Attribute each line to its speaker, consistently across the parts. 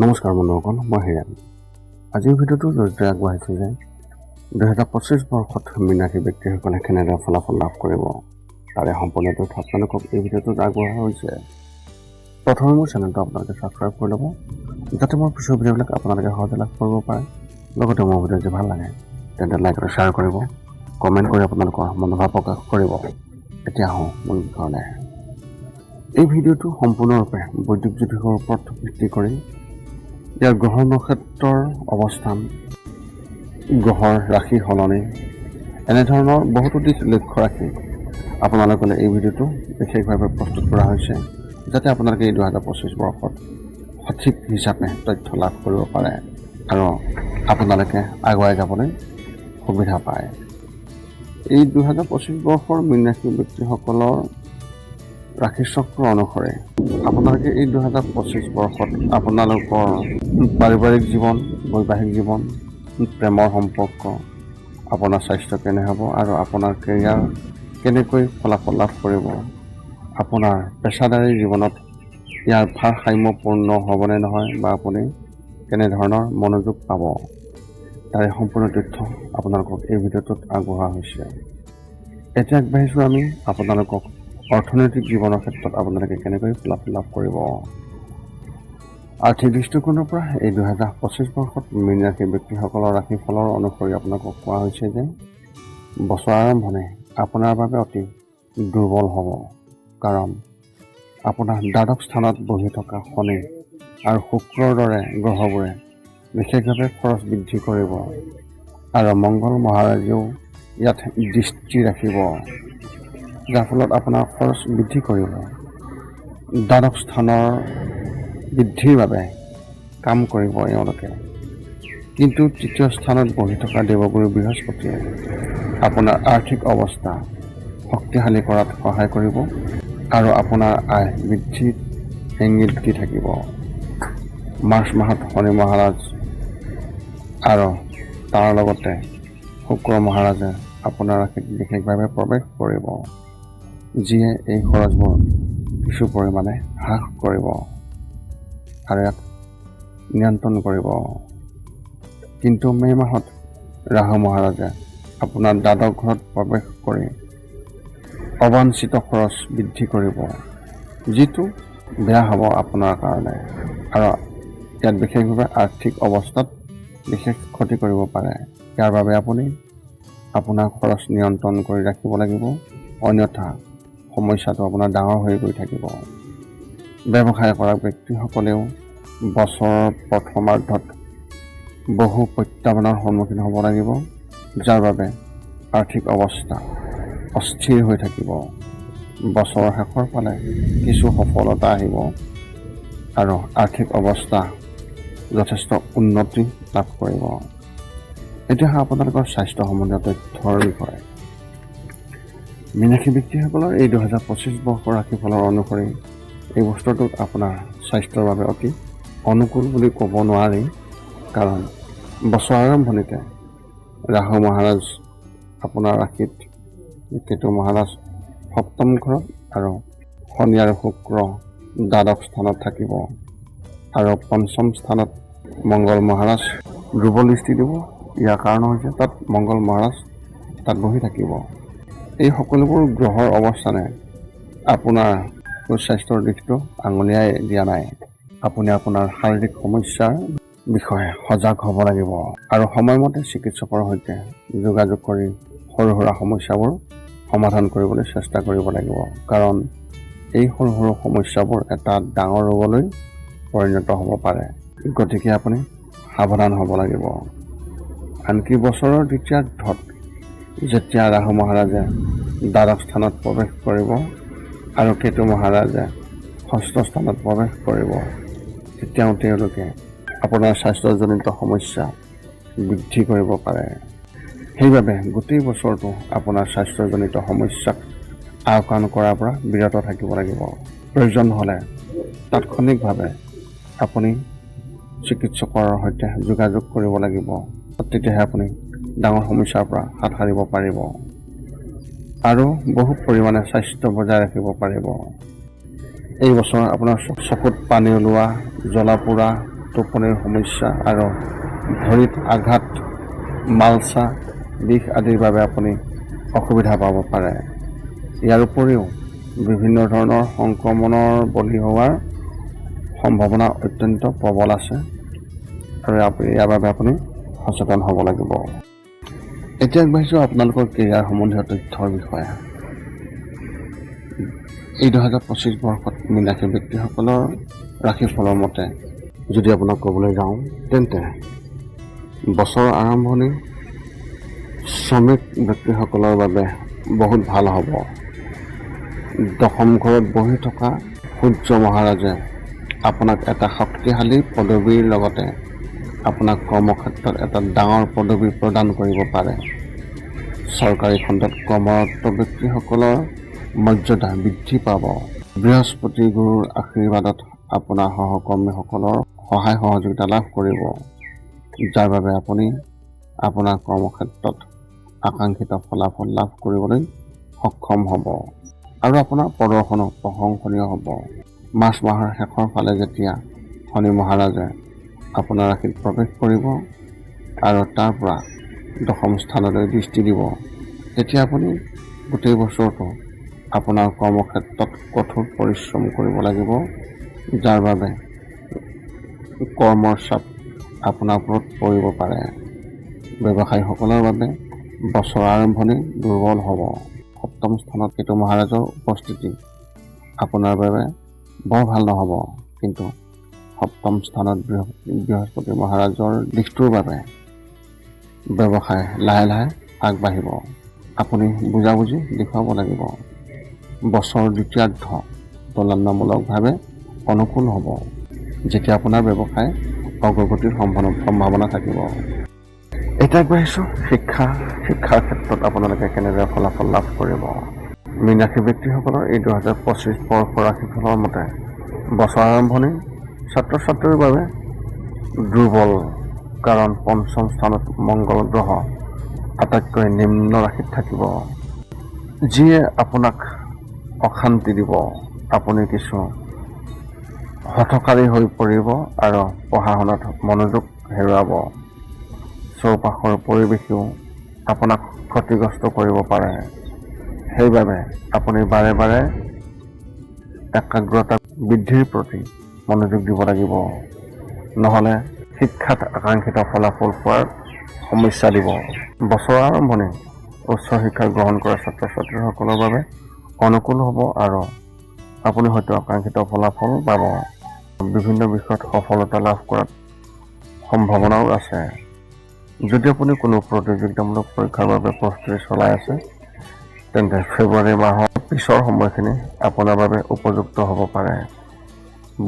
Speaker 1: নমস্কাৰ বন্ধুসকল মই হিৰাণ আজিৰ ভিডিঅ'টো জৰিয়তে আগবঢ়াইছোঁ যে দুহেজাৰ পঁচিছ বৰ্ষত মীনাক্ষী ব্যক্তিসকলে কেনেদৰে ফলাফল লাভ কৰিব তাৰে সম্পূৰ্ণ তথ্য আপোনালোকক এই ভিডিঅ'টোত আগবঢ়োৱা হৈছে। প্ৰথমে মোৰ চেনেলটো আপোনালোকে ছাবস্ক্ৰাইব কৰি ল'ব যাতে মোৰ পিছৰ ভিডিঅ'বিলাক আপোনালোকে সহজে লাভ কৰিব পাৰে। লগতে মোৰ ভিডিঅ' যদি ভাল লাগে তেন্তে লাইক আৰু শ্বেয়াৰ কৰিব কমেণ্ট কৰি আপোনালোকৰ মনোভাৱ প্ৰকাশ কৰিব। এতিয়া আহোঁ মূল বিষয়লৈ। এই ভিডিঅ'টো সম্পূৰ্ণৰূপে বৈদ্যুতিক জ্যোতিষৰ ওপৰত ভিত্তি কৰি ইয়াৰ গ্ৰহ নক্ষত্ৰৰ অৱস্থান গ্ৰহৰ ৰাশি সলনি এনেধৰণৰ বহুতো দিশ লক্ষ্য ৰাখি আপোনালোকলৈ এই ভিডিঅ'টো বিশেষভাৱে প্ৰস্তুত কৰা হৈছে যাতে আপোনালোকে এই দুহেজাৰ পঁচিছ বৰ্ষত সঠিক হিচাপে তথ্য লাভ কৰিব পাৰে আৰু আপোনালোকে আগুৱাই যাবলৈ সুবিধা পায়। এই দুহেজাৰ পঁচিছ বৰ্ষৰ মীন ৰাশি ব্যক্তিসকলৰ ৰাশিচক্ৰ অনুসৰি আপোনালোকে এই দুহেজাৰ পঁচিছ বৰ্ষত আপোনালোকৰ পাৰিবাৰিক জীৱন বৈবাহিক জীৱন প্ৰেমৰ সম্পৰ্ক আপোনাৰ স্বাস্থ্য কেনে হ'ব আৰু আপোনাৰ কেৰিয়াৰ কেনেকৈ ফলাফল লাভ কৰিব আপোনাৰ পেছাদাৰী জীৱনত ইয়াৰ ভাৰসাম্যপূৰ্ণ হ'বনে নহয় বা আপুনি কেনেধৰণৰ মনোযোগ পাব তাৰে সম্পূৰ্ণ তথ্য আপোনালোকক এই ভিডিঅ'টোত আগবঢ়োৱা হৈছে। এতিয়া আগবাঢ়িছোঁ আমি আপোনালোকক অৰ্থনৈতিক জীৱনৰ ক্ষেত্ৰত আপোনালোকে কেনেকৈ ফলাফল লাভ কৰিব? আৰ্থিক দৃষ্টিকোণৰ পৰা এই দুহেজাৰ পঁচিছ বৰ্ষত মীন ৰাশি ব্যক্তিসকলৰ ৰাশিফলৰ অনুসৰি আপোনালোকক কোৱা হৈছে যে বছৰ আৰম্ভণি আপোনাৰ বাবে অতি দুৰ্বল হ'ব। কাৰণ আপোনাৰ দ্বাদশ স্থানত বহি থকা শনি আৰু শুক্ৰৰ দৰে গ্ৰহবোৰে বিশেষভাৱে খৰচ বৃদ্ধি কৰিব আৰু মংগল মহাৰাজেও ইয়াত দৃষ্টি ৰাখিব। যাৰ ফলত আপোনাৰ খৰচ বৃদ্ধি কৰিব। দ্বাদশ স্থানৰ বৃদ্ধিৰ বাবে কাম কৰিব এওঁলোকে। কিন্তু তৃতীয় স্থানত বহি থকা দেৱগুৰু বৃহস্পতিয়ে আপোনাৰ আৰ্থিক অৱস্থা শক্তিশালী কৰাত সহায় কৰিব আৰু আপোনাৰ আয় বৃদ্ধিত ইংগিত দি থাকিব। মাৰ্চ মাহত শনি মহাৰাজ আৰু তাৰ লগতে শুক্ৰ মহাৰাজে আপোনাৰ বিশেষভাৱে প্ৰৱেশ কৰিব। যিয়ে এই খৰচবোৰ কিছু পৰিমাণে হ্ৰাস কৰিব আৰু ইয়াক নিয়ন্ত্ৰণ কৰিব। কিন্তু মে' মাহত ৰাহু মহাৰাজে আপোনাৰ দ্বাদশ ঘৰত প্ৰৱেশ কৰি অবাঞ্ছিত খৰচ বৃদ্ধি কৰিব যিটো বেয়া হ'ব আপোনাৰ কাৰণে আৰু ইয়াত বিশেষভাৱে আৰ্থিক অৱস্থাত বিশেষ ক্ষতি কৰিব পাৰে। ইয়াৰ বাবে আপুনি আপোনাৰ খৰচ নিয়ন্ত্ৰণ কৰি ৰাখিব লাগিব অন্যথা সমস্যাটো আপোনাৰ ডাঙৰ হৈ গৈ থাকিব। ব্যৱসায় কৰা ব্যক্তিসকলেও বছৰৰ প্ৰথমাৰ্ধত বহু প্ৰত্যাহ্বানৰ সন্মুখীন হ'ব লাগিব যাৰ বাবে আৰ্থিক অৱস্থা অস্থিৰ হৈ থাকিব। বছৰৰ শেষৰ ফালে কিছু সফলতা আহিব আৰু আৰ্থিক অৱস্থা যথেষ্ট উন্নতি লাভ কৰিব। এতিয়া আপোনালোকৰ স্বাস্থ্য সম্বন্ধীয় তথ্যৰ বিষয়ে। মীনাক্ষী ব্যক্তিসকলৰ এই দুহেজাৰ পঁচিছ বৰ্ষৰ ৰাশিফলৰ অনুসৰি এই বস্তুটোত আপোনাৰ স্বাস্থ্যৰ বাবে অতি অনুকূল বুলি ক'ব নোৱাৰি। কাৰণ বছৰ আৰম্ভণিতে ৰাহু মহাৰাজ আপোনাৰ ৰাশিত কেতু মহাৰাজ সপ্তম ঘৰত আৰু শনি আৰু শুক্ৰ দ্বাদশ স্থানত থাকিব আৰু পঞ্চম স্থানত মংগল মহাৰাজ দুৰ্বল দৃষ্টি দিব। ইয়াৰ কাৰণ হৈছে তাত মংগল মহাৰাজ তাত বহি থাকিব। এই সকলোবোৰ গ্ৰহৰ অৱস্থানে আপোনাৰ সুস্বাস্থ্যৰ দিশটো আঙুলিয়াই দিয়া নাই। আপুনি আপোনাৰ শাৰীৰিক সমস্যাৰ বিষয়ে সজাগ হ'ব লাগিব আৰু সময়মতে চিকিৎসকৰ সৈতে যোগাযোগ কৰি সৰু সুৰা সমস্যাবোৰ সমাধান কৰিবলৈ চেষ্টা কৰিব লাগিব। কাৰণ এই সৰু সৰু সমস্যাবোৰ এটা ডাঙৰ ৰোগলৈ পৰিণত হ'ব পাৰে। গতিকে আপুনি সাৱধান হ'ব লাগিব। আনকি বছৰৰ দ্বিতীয়াৰ্ধত যেতিয়া ৰাহু মহাৰাজে দ্বাদশ স্থানত প্ৰৱেশ কৰিব আৰু কেতু মহাৰাজে ষষ্ঠ স্থানত প্ৰৱেশ কৰিব তেতিয়াও তেওঁলোকে আপোনাৰ স্বাস্থ্যজনিত সমস্যা বৃদ্ধি কৰিব পাৰে। সেইবাবে গোটেই বছৰটো আপোনাৰ স্বাস্থ্যজনিত সমস্যাক আওকাণ কৰাৰ পৰা বিৰত থাকিব লাগিব। প্ৰয়োজন হ'লে তাৎক্ষণিকভাৱে আপুনি চিকিৎসকৰ সৈতে যোগাযোগ কৰিব লাগিব। তেতিয়াহে আপুনি ডাঙৰ সমস্যাৰ পৰা হাত সাৰিব পাৰিব। আৰু বহু পৰিমাণে স্বাস্থ্য বজাই ৰাখিব পাৰিব। এই বছৰ আপোনাৰ চকুত পানী ওলোৱা জ্বলা পোৰা টোপনিৰ সমস্যা আৰু ভৰিত আঘাত মালচা বিষ আদিৰ বাবে আপুনি অসুবিধা পাব পাৰে। ইয়াৰ উপৰিও বিভিন্ন ধৰণৰ সংক্ৰমণৰ বলি হোৱাৰ সম্ভাৱনা অত্যন্ত প্ৰবল আছে। আৰু ইয়াৰ বাবে আপুনি সচেতন হ'ব লাগিব। এতিয়া আগবাঢ়িছোঁ আপোনালোকৰ কেৰিয়াৰ সম্বন্ধীয় তথ্যৰ বিষয়ে। এই দুহেজাৰ পঁচিছ বৰ্ষত মীনাক্ষী ব্যক্তিসকলৰ ৰাশিফলৰ মতে যদি আপোনাক ক'বলৈ যাওঁ তেন্তে বছৰৰ আৰম্ভণি শ্ৰমিক ব্যক্তিসকলৰ বাবে বহুত ভাল হ'ব। দশম ঘৰত বহি থকা সূৰ্য মহাৰাজে আপোনাক এটা শক্তিশালী পদবীৰ লগতে আপোনাক কৰ্মক্ষেত্ৰত এটা ডাঙৰ পদবী প্ৰদান কৰিব পাৰে। চৰকাৰী খণ্ডত কৰ্মৰত ব্যক্তিসকলৰ মৰ্যাদা বৃদ্ধি পাব। বৃহস্পতি গুৰুৰ আশীৰ্বাদত আপোনাৰ সহকৰ্মীসকলৰ সহায় সহযোগিতা লাভ কৰিব। যাৰ বাবে আপুনি আপোনাৰ কৰ্মক্ষেত্ৰত আকাংক্ষিত ফলাফল লাভ কৰিবলৈ সক্ষম হ'ব। আৰু আপোনাৰ প্ৰদৰ্শনো প্ৰশংসনীয় হ'ব। মাৰ্চ মাহৰ শেষৰ ফালে যেতিয়া শনি মহাৰাজে আপোনাৰ ৰাশিত প্ৰৱেশ কৰিব আৰু তাৰ পৰা দশম স্থানলৈ দৃষ্টি দিব। তেতিয়া আপুনি গোটেই বছৰটো আপোনাৰ কৰ্মক্ষেত্ৰত কঠোৰ পৰিশ্ৰম কৰিব লাগিব যাৰ বাবে কৰ্মৰ চাপ আপোনাৰ ওপৰত পৰিব পাৰে। ব্যৱসায়ীসকলৰ বাবে বছৰ আৰম্ভণি দুৰ্বল হ'ব। সপ্তম স্থানত কেতু মহাৰাজৰ উপস্থিতি আপোনাৰ বাবে বৰ ভাল নহ'ব কিন্তু সপ্তম স্থানত বৃহস্পতি মহাৰাজৰ দিশটোৰ বাবে ব্যৱসায় লাহে লাহে আগবাঢ়িব। আপুনি বুজাবুজি দেখুৱাব লাগিব। বছৰ দ্বিতীয়াৰ্ধ তুলনামূলকভাৱে অনুকূল হ'ব, যেতিয়া আপোনাৰ ব্যৱসায় অগ্ৰগতিৰ সম্ভাৱনা থাকিব। এতিয়া আগবাঢ়িছোঁ শিক্ষা, শিক্ষাৰ ক্ষেত্ৰত আপোনালোকে কেনেদৰে ফলাফল লাভ কৰিব? মীনাক্ষী ব্যক্তিসকলৰ এই দুহেজাৰ পঁচিছ বৰ্ষৰ ৰাশিফলৰ মতে, বছৰ আৰম্ভণি ছাত্ৰ ছাত্ৰীৰ বাবে দুৰ্বল, কাৰণ পঞ্চম স্থানত মংগল গ্ৰহ আটাইতকৈ নিম্ন ৰাশিত থাকিব, যিয়ে আপোনাক অশান্তি দিব। আপুনি কিছু হঠকাৰী হৈ পৰিব আৰু পঢ়া শুনাত মনোযোগ হেৰুৱাব। চৌপাশৰ পৰিৱেশেও আপোনাক ক্ষতিগ্ৰস্ত কৰিব পাৰে। সেইবাবে আপুনি বাৰে বাৰে একাগ্ৰতা বৃদ্ধিৰ প্ৰতি মনোযোগ দিব লাগিব। নহ'লে শিক্ষাত আকাংক্ষিত ফলাফল পোৱাৰ সমস্যা দিব। বছৰৰ আৰম্ভণি উচ্চ শিক্ষা গ্ৰহণ কৰা ছাত্ৰ ছাত্ৰীসকলৰ বাবে অনুকূল হ'ব আৰু আপুনি হয়তো আকাংক্ষিত ফলাফল পাব। বিভিন্ন বিষয়ত সফলতা লাভ কৰাত সম্ভাৱনাও আছে। যদি আপুনি কোনো প্ৰতিযোগিতামূলক পৰীক্ষাৰ বাবে প্ৰস্তুতি চলাই আছে তেন্তে ফেব্ৰুৱাৰী মাহৰ পিছৰ সময়খিনি আপোনাৰ বাবে উপযুক্ত হ'ব পাৰে।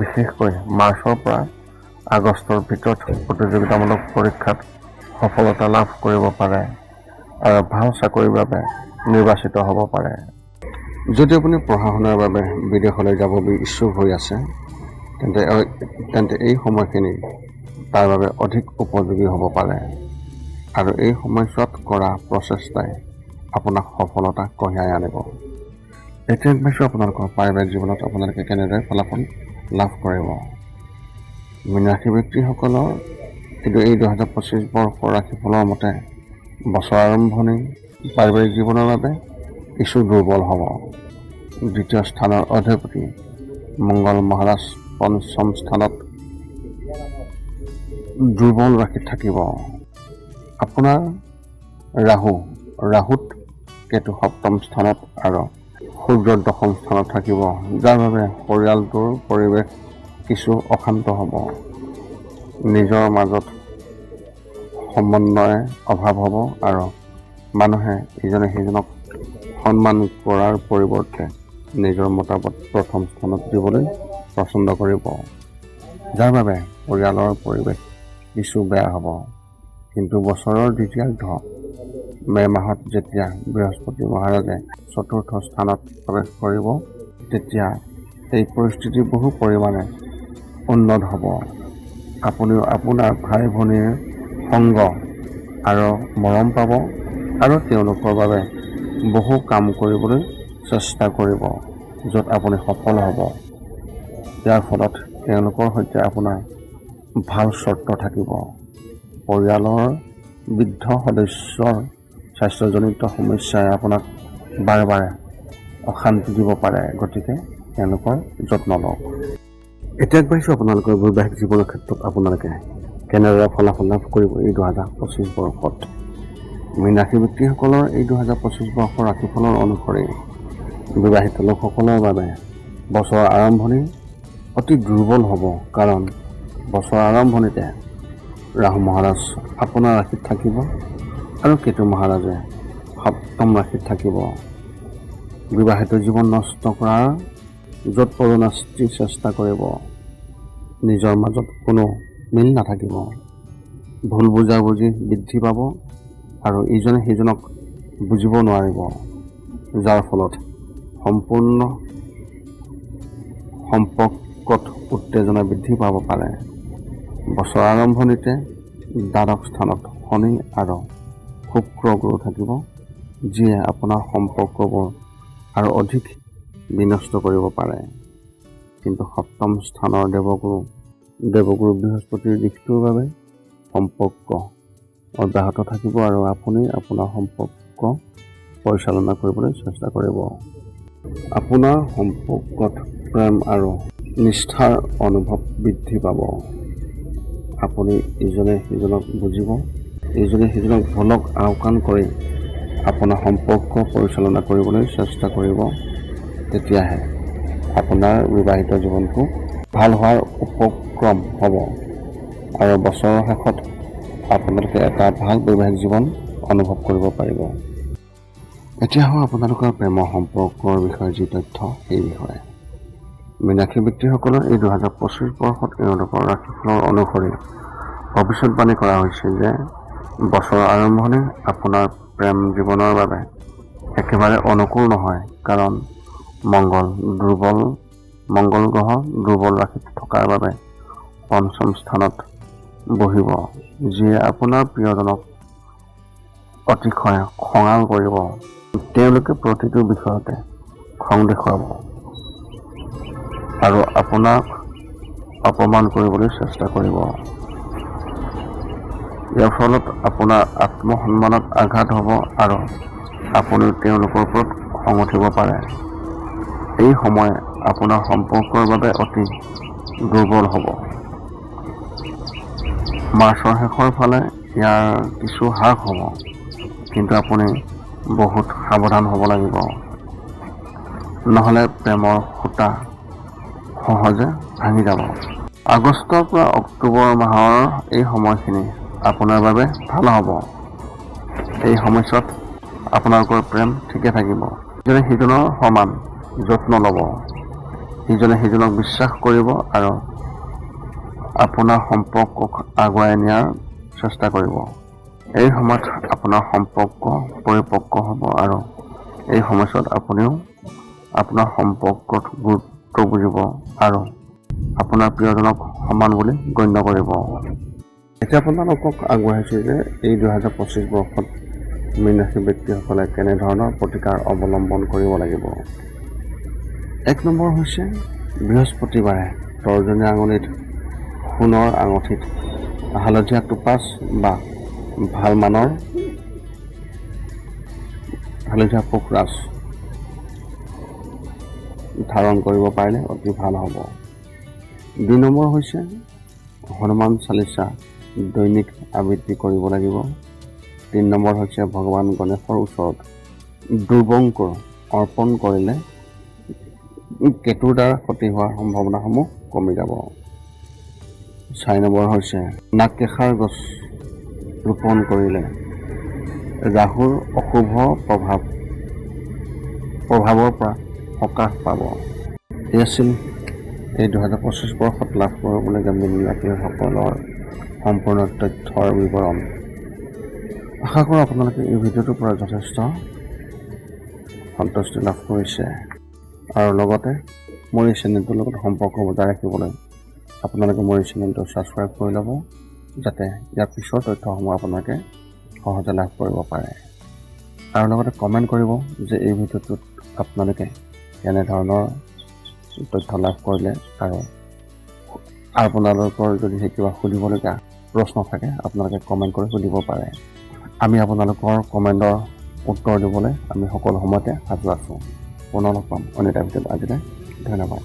Speaker 1: বিশেষকৈ মাৰ্চৰ পৰা আগষ্টৰ ভিতৰত প্ৰতিযোগিতামূলক পৰীক্ষাত সফলতা লাভ কৰিব পাৰে আৰু ভালো চাকৰিৰ বাবে নিৰ্বাচিত হ'ব পাৰে। যদি আপুনি পঢ়া শুনাৰ বাবে বিদেশলৈ যাব ইচ্ছুক হৈ আছে, তেন্তে তেন্তে এই সময়খিনি তাৰ বাবে অধিক উপযোগী হ'ব পাৰে। আৰু এই সময়ছোৱাত কৰা প্ৰচেষ্টাই আপোনাক সফলতা কঢ়িয়াই আনিব। এতিয়া আগবাঢ়িছোঁ আপোনালোকৰ পাৰিবাৰিক জীৱনত আপোনালোকে কেনেদৰে ফলাফল লাভ কৰিব। মীনাক্ষী ব্যক্তিসকলৰ কিন্তু এই দুহেজাৰ পঁচিছ বৰ্ষৰ ৰাশিফলৰ মতে বছৰ আৰম্ভণি পাৰিবাৰিক জীৱনৰ বাবে কিছু দুৰ্বল হ'ব। দ্বিতীয় স্থানৰ অধিপতি মংগল মহাৰাজ পঞ্চম স্থানত দুৰ্বল ৰাশিত থাকিব। আপোনাৰ ৰাহু ৰাহুত কেতু সপ্তম স্থানত আৰু সূৰ্য দশম স্থানত থাকিব যাৰ বাবে পৰিয়ালটোৰ পৰিৱেশ কিছু অশান্ত হ'ব। নিজৰ মাজত সমন্বয় অভাৱ হ'ব আৰু মানুহে ইজনে সিজনক সন্মান কৰাৰ পৰিৱৰ্তে নিজৰ মতামত প্ৰথম স্থানত দিবলৈ পচন্দ কৰিব। যাৰ বাবে পৰিয়ালৰ পৰিৱেশ কিছু বেয়া হ'ব। কিন্তু বছৰৰ দ্বিতীয়াৰ্ধ মে' মাহত যেতিয়া বৃহস্পতি মহাৰাজে চতুৰ্থ স্থানত প্ৰৱেশ কৰিব তেতিয়া এই পৰিস্থিতি বহু পৰিমাণে উন্নত হ'ব। আপুনিও আপোনাৰ ভাই ভনীৰ সংগ আৰু মৰম পাব আৰু তেওঁলোকৰ বাবে বহু কাম কৰিবলৈ চেষ্টা কৰিব য'ত আপুনি সফল হ'ব। ইয়াৰ ফলত তেওঁলোকৰ সৈতে আপোনাৰ ভাল চৰ্ত থাকিব। পৰিয়ালৰ বৃদ্ধ সদস্যৰ স্বাস্থ্যজনিত সমস্যাই আপোনাক বাৰে বাৰে অশান্তি দিব পাৰে গতিকে তেওঁলোকৰ যত্ন লওক। এতিয়া আগবাঢ়িছোঁ আপোনালোকৰ বৈবাহিক জীৱনৰ ক্ষেত্ৰত আপোনালোকে কেনেদৰে ফলাফল লাভ কৰিব এই দুহেজাৰ পঁচিছ বৰ্ষত? মীন ৰাশি ব্যক্তিসকলৰ এই দুহেজাৰ পঁচিছ বৰ্ষৰ ৰাশিফলৰ অনুসৰি বিবাহিত লোকসকলৰ বাবে বছৰৰ আৰম্ভণি অতি দুৰ্বল হ'ব কাৰণ বছৰৰ আৰম্ভণিতে ৰাহু মহাৰাজ আপোনাৰ ৰাশিত থাকিব। আৰু কেতু মহাৰাজে সপ্তম ৰাশিত থাকিব। বিবাহিত জীৱন নষ্ট কৰাৰ য'ত পৰোনাস্তি চেষ্টা কৰিব নিজৰ মাজত কোনো মিল নাথাকিব। ভুল বুজাবুজি বৃদ্ধি পাব আৰু ইজনে সিজনক বুজিব নোৱাৰিব যাৰ ফলত সম্পূৰ্ণ সম্পৰ্কত উত্তেজনা বৃদ্ধি পাব পাৰে। বছৰৰ আৰম্ভণিতে দ্বাদশ স্থানত শনি আৰু শুক্ৰ গুৰু থাকিব যিয়ে আপোনাৰ সম্পৰ্কবোৰ আৰু অধিক বিনষ্ট কৰিব পাৰে। কিন্তু সপ্তম স্থানৰ দেৱগুৰু দেৱগুৰু বৃহস্পতিৰ দিশটোৰ বাবে সম্পৰ্ক অব্যাহত থাকিব আৰু আপুনি আপোনাৰ সম্পৰ্ক পৰিচালনা কৰিবলৈ চেষ্টা কৰিব। আপোনাৰ সম্পৰ্কত প্ৰেম আৰু নিষ্ঠাৰ অনুভৱ বৃদ্ধি পাব। আপুনি ইজনে সিজনক বুজিব ইজনে সিজনক ভুলক আওকাণ কৰি আপোনাৰ সম্পৰ্ক পৰিচালনা কৰিবলৈ চেষ্টা কৰিব তেতিয়াহে আপোনাৰ বিবাহিত জীৱনটো ভাল হোৱাৰ উপক্ৰম হ'ব। আৰু বছৰৰ শেষত আপোনালোকে এটা ভাল বৈবাহিক জীৱন অনুভৱ কৰিব পাৰিব। এতিয়া হওঁ আপোনালোকৰ প্ৰেমৰ সম্পৰ্কৰ বিষয়ে যি তথ্য সেই বিষয়ে। মীনাক্ষী ব্যক্তিসকলৰ এই দুহেজাৰ পঁচিছ বৰ্ষত এওঁলোকৰ ৰাশিফলৰ অনুসৰি ভৱিষ্যতবাণী কৰা হৈছে যে বছৰৰ আৰম্ভণি আপোনাৰ প্ৰেম জীৱনৰ বাবে একেবাৰে অনুকূল নহয় কাৰণ মংগল দুৰ্বল মংগল গ্ৰহ দুৰ্বল ৰাশিত থকাৰ বাবে পঞ্চম স্থানত বহিব যিয়ে আপোনাৰ প্ৰিয়জনক অতিশয় খঙাল কৰিব। তেওঁলোকে প্ৰতিটো বিষয়তে খং দেখুৱাব আৰু আপোনাক অপমান কৰিবলৈ চেষ্টা কৰিব। ইয়াৰ ফলত আপোনাৰ আত্মসন্মানত আঘাত হ'ব আৰু আপুনি তেওঁলোকৰ ওপৰত খং উঠিব পাৰে। এই সময় আপোনাৰ সম্পৰ্কৰ বাবে অতি দুৰ্বল হ'ব। মাৰ্চৰ শেষৰ ফালে ইয়াৰ কিছু হ্ৰাস হ'ব কিন্তু আপুনি বহুত সাৱধান হ'ব লাগিব। নহ'লে প্ৰেমৰ সূতা সহজে ভাঙি যাব। আগষ্টৰ পৰা অক্টোবৰ মাহৰ এই সময়খিনি আপোনাৰ বাবে ভাল হ'ব। এই সময়ছোৱাত আপোনালোকৰ প্ৰেম ঠিকে থাকিব। ইজনে সিজনৰ সমান যত্ন ল'ব। ইজনে সিজনক বিশ্বাস কৰিব আৰু আপোনাৰ সম্পৰ্কক আগুৱাই নিয়াৰ চেষ্টা কৰিব। এই সময়ত আপোনাৰ সম্পৰ্ক পৰিপক্ক হ'ব আৰু এই সময়ছোৱাত আপুনিও আপোনাৰ সম্পৰ্কত গুৰুত্ব বুজিব আৰু আপোনাৰ প্ৰিয়জনক সমান বুলি গণ্য কৰিব। এতিয়া আপোনালোকক আগবঢ়াইছোঁ যে এই দুহেজাৰ পঁচিছ বৰ্ষত মীন ৰাশি ব্যক্তিসকলে কেনেধৰণৰ প্ৰতিকাৰ অৱলম্বন কৰিব লাগিব? এক নম্বৰ হৈছে বৃহস্পতিবাৰে তৰ্জনী আঙুলিত সোণৰ আঙুঠিত হালধীয়া টোপাচ বা ভাল মানৰ হালধীয়া পোখৰাজ ধাৰণ কৰিব পাৰিলে অতি ভাল হ'ব। দুই নম্বৰ হৈছে হনুমান চালিচা দৈনিক আবৃত্তি কৰিব লাগিব। তিনি নম্বৰ হৈছে ভগৱান গণেশৰ ওচৰত দুৰ্বংকৰ অৰ্পণ কৰিলে কেতুৰ দ্বাৰা ক্ষতি হোৱাৰ সম্ভাৱনাসমূহ কমি যাব। চাৰি নম্বৰ হৈছে নাগকেশাৰ গছ ৰোপণ কৰিলে ৰাহুৰ অশুভ প্ৰভাৱ প্ৰভাৱৰ পৰা সকাহ পাব। এই আছিল এই দুহেজাৰ পঁচিছ বৰ্ষত লাভ কৰিবলগীয়া মীন ৰাশিসকলৰ সম্পূৰ্ণ তথ্যৰ বিৱৰণ। আশা কৰোঁ আপোনালোকে এই ভিডিঅ'টোৰ পৰা যথেষ্ট সন্তুষ্টি লাভ কৰিছে। আৰু লগতে মোৰ এই চেনেলটোৰ লগত সম্পৰ্ক বজাই ৰাখিবলৈ আপোনালোকে মোৰ এই চেনেলটো ছাবস্ক্ৰাইব কৰি ল'ব যাতে ইয়াৰ পিছৰ তথ্যসমূহ আপোনালোকে সহজে লাভ কৰিব পাৰে। আৰু লগতে কমেণ্ট কৰিব যে এই ভিডিঅ'টোত আপোনালোকে কেনেধৰণৰ তথ্য লাভ কৰিলে আৰু আপোনালোকৰ যদি সেই কিবা সুধিবলগীয়া প্ৰশ্ন থাকে আপোনালোকে কমেণ্ট কৰি সুধিব পাৰে। আমি আপোনালোকৰ কমেণ্টৰ উত্তৰ দিবলৈ আমি সকলো সময়তে সাজু আছোঁ। পুনৰ লগ পাম। এটা ভিডিঅ'ত আজিলৈ ধন্যবাদ।